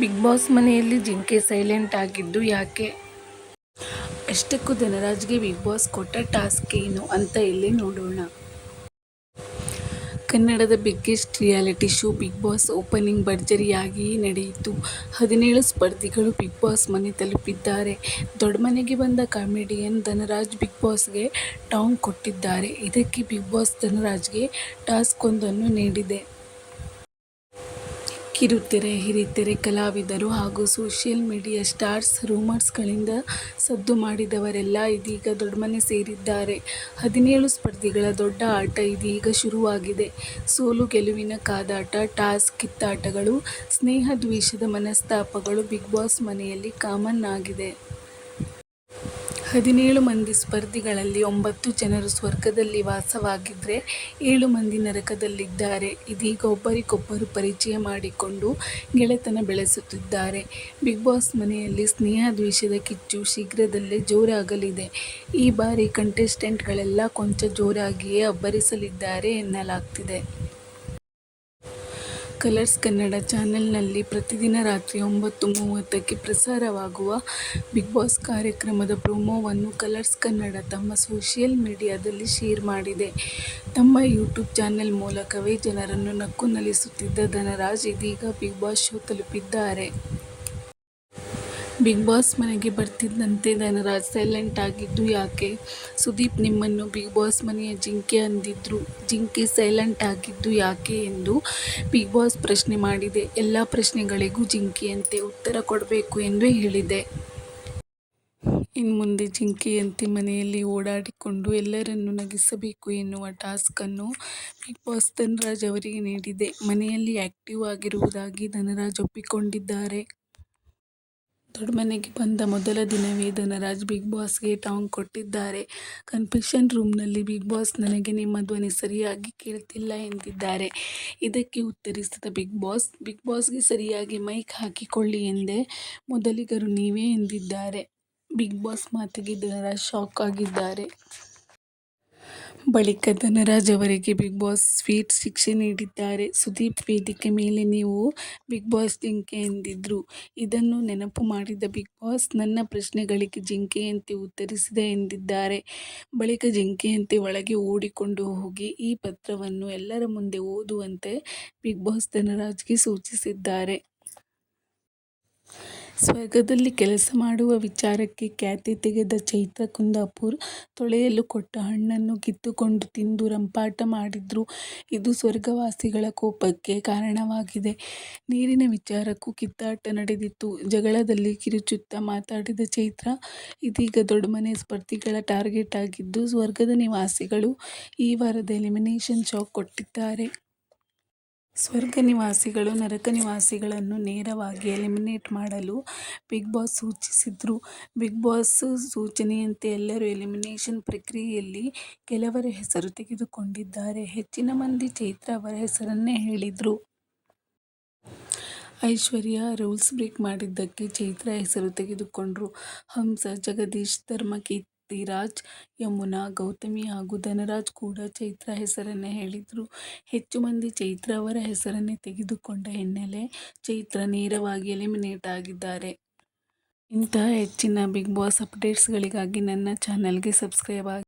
Big boss ಮನೆಯಲ್ಲಿ ಜಿಂಕೆ silent ಆಗಿದ್ದು ಯಾಕೆ? ಅಷ್ಟಕ್ಕೂ ಧನರಾಜ್ಗೆ ಬಿಗ್ ಬಾಸ್ ಕೊಟ್ಟ ಟಾಸ್ಕ್ ಏನು ಅಂತ ಇಲ್ಲಿ ನೋಡೋಣ. ಕನ್ನಡದ biggest reality show Bigg Boss opening ಭರ್ಜರಿಯಾಗಿಯೇ ನಡೆಯಿತು. ಹದಿನೇಳು ಸ್ಪರ್ಧಿಗಳು ಬಿಗ್ ಬಾಸ್ ಮನೆ ತಲುಪಿದ್ದಾರೆ. ದೊಡ್ಡ ಮನೆಗೆ ಬಂದ ಕಾಮಿಡಿಯನ್ ಧನರಾಜ್ ಬಿಗ್ ಬಾಸ್ಗೆ ಟಾಂಗ್ ಕೊಟ್ಟಿದ್ದಾರೆ. ಇದಕ್ಕೆ ಬಿಗ್ ಬಾಸ್ ಧನರಾಜ್ಗೆ ಟಾಸ್ಕ್ ಒಂದನ್ನು ನೀಡಿದೆ. ಕಿರುತೆರೆ, ಹಿರಿತೆರೆ ಕಲಾವಿದರು ಹಾಗೂ ಸೋಷಿಯಲ್ ಮೀಡಿಯಾ ಸ್ಟಾರ್ಸ್ ರೂಮರ್ಸ್ಗಳಿಂದ ಸದ್ದು ಮಾಡಿದವರೆಲ್ಲ ಇದೀಗ ದೊಡ್ಡಮನೆ ಸೇರಿದ್ದಾರೆ. ಹದಿನೇಳು ಸ್ಪರ್ಧಿಗಳ ದೊಡ್ಡ ಆಟ ಇದೀಗ ಶುರುವಾಗಿದೆ. ಸೋಲು ಗೆಲುವಿನ ಕಾದಾಟ, ಟಾಸ್ ಕಿತ್ತಾಟಗಳು, ಸ್ನೇಹ ದ್ವೇಷದ ಮನಸ್ತಾಪಗಳು ಬಿಗ್ ಬಾಸ್ ಮನೆಯಲ್ಲಿ ಕಾಮನ್ ಆಗಿದೆ. ಹದಿನೇಳು ಮಂದಿ ಸ್ಪರ್ಧಿಗಳಲ್ಲಿ ಒಂಬತ್ತು ಜನರು ಸ್ವರ್ಗದಲ್ಲಿ ವಾಸವಾಗಿದ್ದರೆ ಏಳು ಮಂದಿ ನರಕದಲ್ಲಿದ್ದಾರೆ. ಇದೀಗ ಒಬ್ಬರಿಗೊಬ್ಬರು ಪರಿಚಯ ಮಾಡಿಕೊಂಡು ಗೆಳೆತನ ಬೆಳೆಸುತ್ತಿದ್ದಾರೆ. ಬಿಗ್ ಬಾಸ್ ಮನೆಯಲ್ಲಿ ಸ್ನೇಹ ದ್ವೇಷದ ಕಿಚ್ಚು ಶೀಘ್ರದಲ್ಲೇ ಜೋರಾಗಲಿದೆ. ಈ ಬಾರಿ ಕಂಟೆಸ್ಟೆಂಟ್ಗಳೆಲ್ಲ ಕೊಂಚ ಜೋರಾಗಿಯೇ ಅಬ್ಬರಿಸಲಿದ್ದಾರೆ ಎನ್ನಲಾಗ್ತಿದೆ. ಕಲರ್ಸ್ ಕನ್ನಡ ಚಾನೆಲ್ನಲ್ಲಿ ಪ್ರತಿದಿನ ರಾತ್ರಿ ಒಂಬತ್ತು ಮೂವತ್ತಕ್ಕೆ ಪ್ರಸಾರವಾಗುವ ಬಿಗ್ ಬಾಸ್ ಕಾರ್ಯಕ್ರಮದ ಪ್ರೊಮೋವನ್ನು ಕಲರ್ಸ್ ಕನ್ನಡ ತಮ್ಮ ಸೋಷಿಯಲ್ ಮೀಡಿಯಾದಲ್ಲಿ ಶೇರ್ ಮಾಡಿದೆ. ತಮ್ಮ ಯೂಟ್ಯೂಬ್ ಚಾನೆಲ್ ಮೂಲಕವೇ ಜನರನ್ನು ನಕ್ಕು ನಲಿಸುತ್ತಿದ್ದ ಧನರಾಜ್ ಇದೀಗ ಬಿಗ್ ಬಾಸ್ ಶೋ ತಲುಪಿದ್ದಾರೆ. ಬಿಗ್ ಬಾಸ್ ಮನೆಗೆ ಬರ್ತಿದ್ದಂತೆ ಧನರಾಜ್ ಸೈಲೆಂಟ್ ಆಗಿದ್ದು ಯಾಕೆ? ಸುದೀಪ್ ನಿಮ್ಮನ್ನು ಬಿಗ್ ಬಾಸ್ ಮನೆಯ ಜಿಂಕೆ ಅಂದಿದ್ರು. ಜಿಂಕೆ ಸೈಲೆಂಟ್ ಆಗಿದ್ದು ಯಾಕೆ ಎಂದು ಬಿಗ್ ಬಾಸ್ ಪ್ರಶ್ನೆ ಮಾಡಿದೆ. ಎಲ್ಲ ಪ್ರಶ್ನೆಗಳಿಗೂ ಜಿಂಕೆಯಂತೆ ಉತ್ತರ ಕೊಡಬೇಕು ಎಂದು ಹೇಳಿದೆ. ಇನ್ನು ಮುಂದೆ ಜಿಂಕೆಯಂತೆ ಮನೆಯಲ್ಲಿ ಓಡಾಡಿಕೊಂಡು ಎಲ್ಲರನ್ನು ನಗಿಸಬೇಕು ಎನ್ನುವ ಟಾಸ್ಕನ್ನು ಬಿಗ್ ಬಾಸ್ ಧನರಾಜ್ ಅವರಿಗೆ ನೀಡಿದೆ. ಮನೆಯಲ್ಲಿ ಆಕ್ಟಿವ್ ಆಗಿರುವುದಾಗಿ ಧನರಾಜ್ ಒಪ್ಪಿಕೊಂಡಿದ್ದಾರೆ. ದೊಡ್ಮನೆಗೆ ಬಂದ ಮೊದಲ ದಿನವೇ ಧನರಾಜ್ ಬಿಗ್ ಬಾಸ್ಗೆ ಟಾಂಗ್ ಕೊಟ್ಟಿದ್ದಾರೆ. ಕನ್ಫೆಷನ್ ರೂಮ್ನಲ್ಲಿ ಬಿಗ್ ಬಾಸ್ ನನಗೆ ನಿಮ್ಮ ಧ್ವನಿ ಸರಿಯಾಗಿ ಕೇಳ್ತಿಲ್ಲ ಎಂದಿದ್ದಾರೆ. ಇದಕ್ಕೆ ಉತ್ತರಿಸಿದ ಬಿಗ್ ಬಾಸ್, ಬಿಗ್ ಬಾಸ್ಗೆ ಸರಿಯಾಗಿ ಮೈಕ್ ಹಾಕಿಕೊಳ್ಳಿ ಎಂದೇ ಮೊದಲಿಗರು ನೀವೇ ಎಂದಿದ್ದಾರೆ. ಬಿಗ್ ಬಾಸ್ ಮಾತಿಗೆ ಧನರಾಜ್ ಶಾಕ್ ಆಗಿದ್ದಾರೆ. ಬಳಿಕ ಧನರಾಜ್ ಅವರಿಗೆ ಬಿಗ್ ಬಾಸ್ ಸ್ವೀಟ್ ಶಿಕ್ಷೆ ನೀಡಿದ್ದಾರೆ. ಸುದೀಪ್ ವೇದಿಕೆ ಮೇಲೆ ನೀವು ಬಿಗ್ ಬಾಸ್ ಜಿಂಕೆ ಎಂದಿದ್ರು. ಇದನ್ನು ನೆನಪು ಮಾಡಿದ ಬಿಗ್ ಬಾಸ್ ನನ್ನ ಪ್ರಶ್ನೆಗಳಿಗೆ ಜಿಂಕೆಯಂತೆ ಉತ್ತರಿಸಿದೆ ಎಂದಿದ್ದಾರೆ. ಬಳಿಕ ಜಿಂಕೆಯಂತೆ ಒಳಗೆ ಓಡಿಕೊಂಡು ಹೋಗಿ ಈ ಪತ್ರವನ್ನು ಎಲ್ಲರ ಮುಂದೆ ಓದುವಂತೆ ಬಿಗ್ ಬಾಸ್ ಧನರಾಜ್ಗೆ ಸೂಚಿಸಿದ್ದಾರೆ. ಸ್ವರ್ಗದಲ್ಲಿ ಕೆಲಸ ಮಾಡುವ ವಿಚಾರಕ್ಕೆ ಖ್ಯಾತಿ ತೆಗೆದ ಚೈತ್ರ ಕುಂದಾಪುರ್ ತೊಳೆಯಲು ಕೊಟ್ಟ ಹಣ್ಣನ್ನು ಕಿತ್ತುಕೊಂಡು ತಿಂದು ರಂಪಾಟ ಮಾಡಿದ್ರು. ಇದು ಸ್ವರ್ಗವಾಸಿಗಳ ಕೋಪಕ್ಕೆ ಕಾರಣವಾಗಿದೆ. ನೀರಿನ ವಿಚಾರಕ್ಕೂ ಕಿತ್ತಾಟ ನಡೆದಿತ್ತು. ಜಗಳದಲ್ಲಿ ಕಿರುಚುತ್ತಾ ಮಾತಾಡಿದ ಚೈತ್ರ, ಇದೀಗ ದೊಡ್ಡಮನೆ ಸ್ಪರ್ಧಿಗಳ ಟಾರ್ಗೆಟ್ ಆಗಿದ್ದು, ಸ್ವರ್ಗದ ನಿವಾಸಿಗಳು ಈ ವಾರದ ಎಲಿಮಿನೇಷನ್ ಶಾಕ್ ಕೊಟ್ಟಿದ್ದಾರೆ. ಸ್ವರ್ಗ ನಿವಾಸಿಗಳು ನರಕ ನಿವಾಸಿಗಳನ್ನು ನೇರವಾಗಿ ಎಲಿಮಿನೇಟ್ ಮಾಡಲು ಬಿಗ್ ಬಾಸ್ ಸೂಚಿಸಿದ್ರು. ಬಿಗ್ ಬಾಸ್ ಸೂಚನೆಯಂತೆ ಎಲ್ಲರೂ ಎಲಿಮಿನೇಷನ್ ಪ್ರಕ್ರಿಯೆಯಲ್ಲಿ ಕೆಲವರ ಹೆಸರು ತೆಗೆದುಕೊಂಡಿದ್ದಾರೆ. ಹೆಚ್ಚಿನ ಮಂದಿ ಚೈತ್ರ ಅವರ ಹೆಸರನ್ನೇ ಹೇಳಿದರು. ಐಶ್ವರ್ಯ ರೂಲ್ಸ್ ಬ್ರೇಕ್ ಮಾಡಿದ್ದಕ್ಕೆ ಚೈತ್ರ ಹೆಸರು ತೆಗೆದುಕೊಂಡ್ರು. ಹಂಸ, ಜಗದೀಶ್ ಧರ್ಮಕೀರ್ತಿರಾಜ್ ಯಮುನಾ, ಗೌತಮಿ ಹಾಗೂ ಧನರಾಜ್ ಕೂಡ ಚೈತ್ರ ಹೆಸರನ್ನೇ ಹೇಳಿದ್ರು. ಹೆಚ್ಚು ಮಂದಿ ಚೈತ್ರ ಅವರ ಹೆಸರನ್ನೇ ತೆಗೆದುಕೊಂಡ ಹಿನ್ನೆಲೆ ಚೈತ್ರ ನೇರವಾಗಿ ಎಲಿಮಿನೇಟ್ ಆಗಿದ್ದಾರೆ. ಇಂತಹ ಹೆಚ್ಚಿನ ಬಿಗ್ ಬಾಸ್ ಅಪ್ಡೇಟ್ಸ್ಗಳಿಗಾಗಿ ನನ್ನ ಚಾನಲ್ಗೆ ಸಬ್ಸ್ಕ್ರೈಬ್ ಆಗಿ